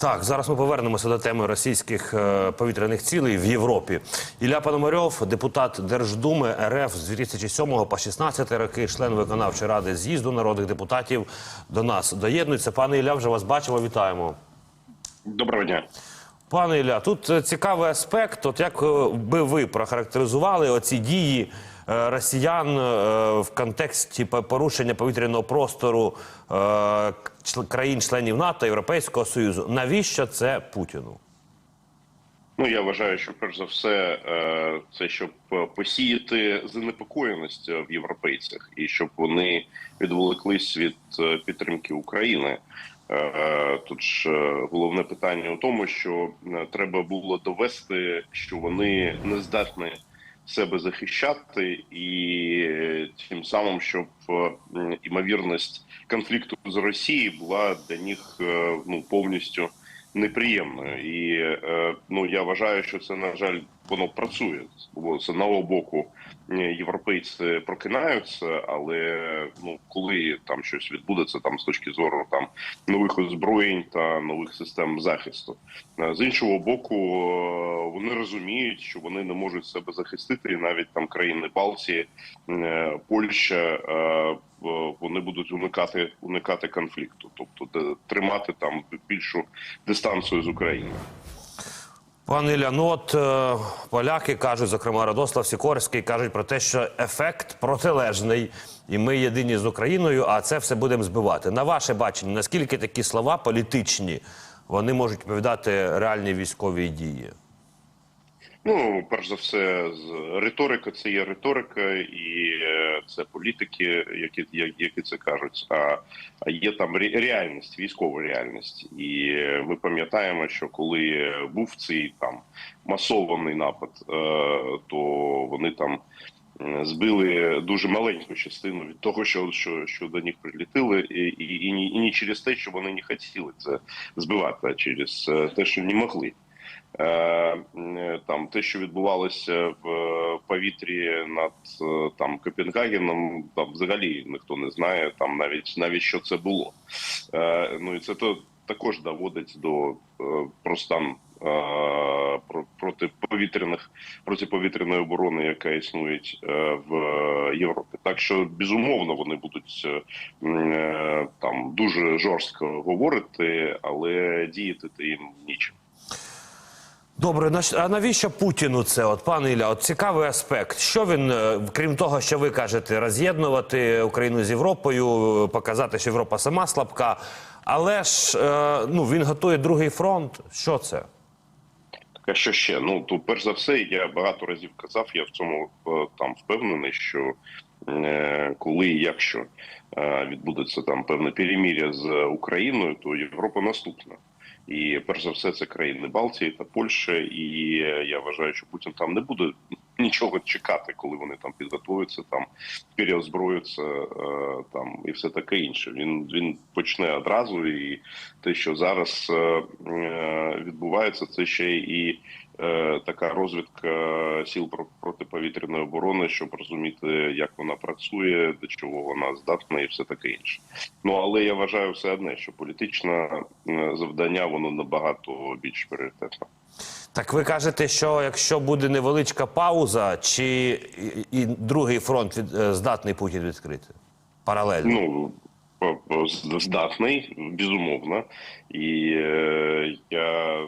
Так, зараз ми повернемося до теми російських е, повітряних цілей в Європі. Ілля Пономарьов, депутат Держдуми РФ з 2007 по 16 роки, член виконавчої ради з'їзду народних депутатів до нас доєднується. Пане Ілля, вже вас бачимо. Вітаємо. Доброго дня. Пане Ілля, тут е, цікавий аспект. От як е, би ви прохарактеризували оці дії росіян е, в контексті порушення повітряного простору е, країн-членів НАТО, Європейського Союзу? Навіщо це Путіну? Ну я вважаю, що перш за все е, це щоб е, посіяти занепокоєність е, в європейцях і щоб вони відволіклись від е, підтримки України. Е, Тут ж е, головне питання у тому, що е, треба було довести, що вони не здатні себе захищати, і е, тим самим, щоб е, імовірність конфлікту з Росією була для них е, ну повністю неприємною. І е, ну я вважаю, що це на жаль воно працює. Бо з одного боку європейці прокинаються, але ну коли там щось відбудеться, там з точки зору там нових озброєнь та нових систем захисту, Е, з іншого боку, е, вони розуміють, що вони не можуть себе захистити, і навіть там країни Балтії, е, Польща. Е, Вони будуть уникати уникати конфлікту, тобто де- тримати там більшу дистанцію з Україною. Пане Ілля, ну от е, поляки кажуть, зокрема Радослав Сікорський, кажуть про те, що ефект протилежний, і ми єдині з Україною, а це все будемо збивати. На ваше бачення, наскільки такі слова політичні вони можуть відповідати реальній військовій дії? Ну, перш за все, риторика це є риторика, і е, це політики, які які це кажуть. А, є там ре- реальність, військова реальність. І е, ми пам'ятаємо, що коли був цей там масований напад, е, то вони там. Збили дуже маленьку частину від того, що що, що до них прилітили, і, і, і, і не через те, що вони не хотіли це збивати, а через е, те, що не могли. Е, м, там те, що відбувалося в е, повітрі над е, там Копенгагеном, там взагалі ніхто не знає там навіть навіть що це було. Е, Ну і це то також доводить до е, про стан е, протиповітряних протиповітряної оборони, яка існує е, в Європі. Так що безумовно вони будуть е, е, там дуже жорстко говорити, але діяти їм нічим. Добре, а навіщо Путіну це? От пане Ілля, от цікавий аспект. Що він, е, крім того, що ви кажете, роз'єднувати Україну з Європою, показати, що Європа сама слабка. Але ж е, ну він готує другий фронт. Що це? Так, а що ще? Ну то перш за все, я багато разів казав, я в цьому е, там впевнений, що е, коли і якщо е, відбудеться там певне переміря з Україною, то Європа наступна. І перш за все, це країни Балтії та Польща. І я вважаю, що Путін там не буде нічого чекати, коли вони там підготуються, там переозброються, е, там і все таке інше. Він він почне одразу, і те, що зараз е, е, відбувається, це ще і така розвідка сіл протиповітряної оборони, щоб розуміти, як вона працює, до чого вона здатна, і все таке інше. Ну але я вважаю все одне, що політичне е, завдання воно набагато більш пріоритетне. Так ви кажете, що якщо буде невеличка пауза, чи і, другий фронт від, е, здатний Путін відкрити? Паралельно. Ну з- здатний, безумовно, і е, я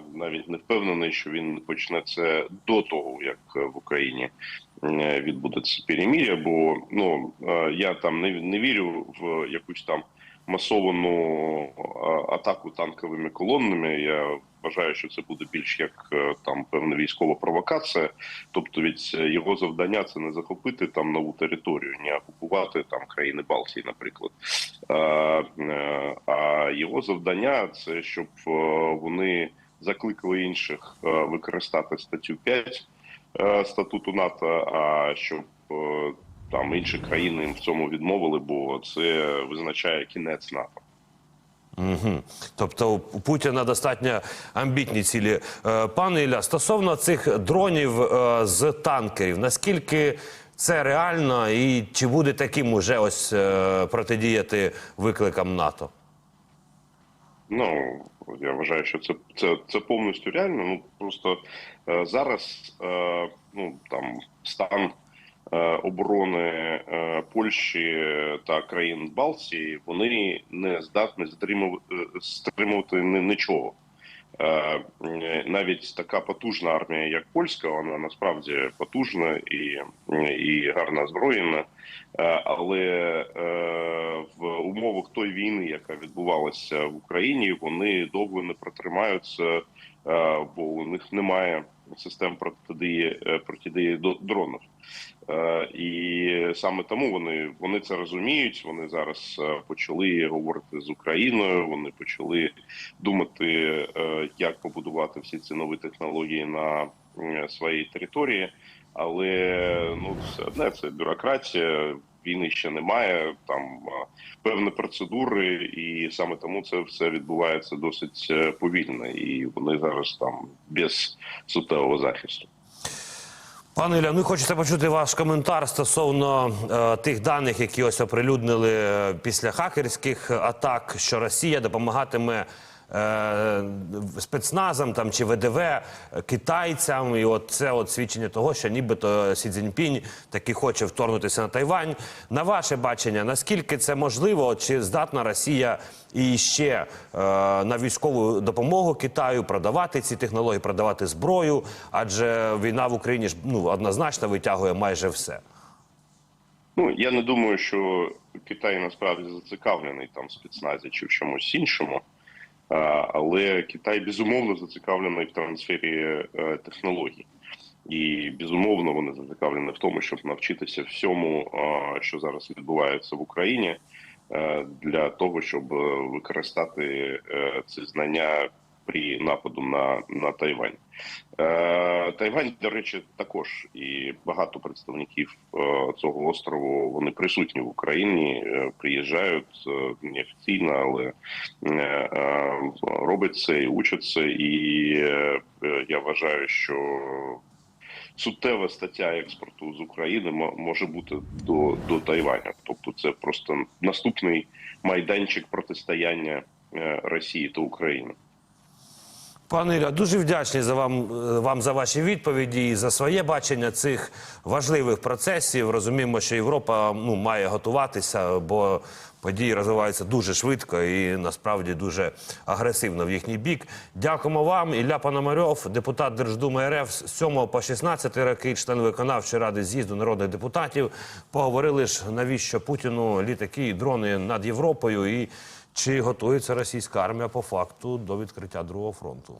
не впевнений, що він почне це до того, як в Україні е, відбудеться переміря. Бо ну е, я там не, не вірю в якусь там масовану атаку танковими колоннами. Я вважаю, що це буде більш як е, там певна військова провокація. Тобто, від е, його завдання це не захопити там нову територію, не окупувати там країни Балтії, наприклад. А, е, його завдання це щоб е, вони закликали інших е, використати статтю 5 е, статуту НАТО, а щоб е, там інші країни в цьому відмовили, бо це визначає кінець НАТО. Угу. Тобто у Путіна достатньо амбітні цілі. Пане Ілля, стосовно цих дронів з танкерів, наскільки це реально і чи буде таким уже ось протидіяти викликам НАТО? Ну я вважаю, що це це, це повністю реально. Ну просто е, зараз е, ну там стан е, оборони е, Польщі та країн Балтії вони не здатні стримувати, стримувати нічого. Е, навіть така потужна армія, як польська, вона насправді потужна і, і гарно озброєна. Е, Але е, в умовах тої війни, яка відбувалася в Україні, вони довго не протримаються, е, бо у них немає систем протидії протидії дронів. І саме тому вони, вони це розуміють. Вони зараз почали говорити з Україною. Вони почали думати, як побудувати всі ці нові технології на своїй території. Але ну все одне це бюрократія. Війни ще немає. Там певні процедури, і саме тому це все відбувається досить е, повільно, і вони зараз там без суттєвого захисту. Пане Ілля, ну хочеться почути ваш коментар стосовно е, тих даних, які ось оприлюднили е, після хакерських атак, що Росія допомагатиме е, спецназам там чи ВДВ китайцям, і от це от свідчення того, що нібито Сі Цзіньпінь таки хоче вторгнутися на Тайвань. На ваше бачення, наскільки це можливо? Чи здатна Росія і ще е, на військову допомогу Китаю продавати ці технології, продавати зброю? Адже війна в Україні ж ну однозначно витягує майже все. Ну я не думаю, що Китай насправді зацікавлений там в спецназі чи в чомусь іншому. Але Китай безумовно зацікавлений в трансфері е, технологій, і безумовно вони зацікавлені в тому, щоб навчитися всьому, що зараз відбувається в Україні, е, для того, щоб е, використати ці знання при нападу на, на Тайвань. Е, Тайвань, до речі, також і багато представників е, цього острову вони присутні в Україні, е, приїжджають е, неофіційно, але е, е, роблять це і учать це. І е, я вважаю, що суттєва стаття експорту з України мо- може бути до, до Тайваня. Тобто, це просто наступний майданчик протистояння е, Росії та України. Пане Ілля, дуже вдячні за вам, е, вам за ваші відповіді і за своє бачення цих важливих процесів. Розуміємо, що Європа ну, має готуватися, бо події розвиваються дуже швидко і насправді дуже агресивно в їхній бік. Дякуємо вам. Ілля Пономарьов, депутат Держдуми РФ з 7 по 16 роки, член виконавчої ради з'їзду народних депутатів. Поговорили ж, навіщо Путіну літаки і дрони над Європою і чи готується російська армія по факту до відкриття другого фронту.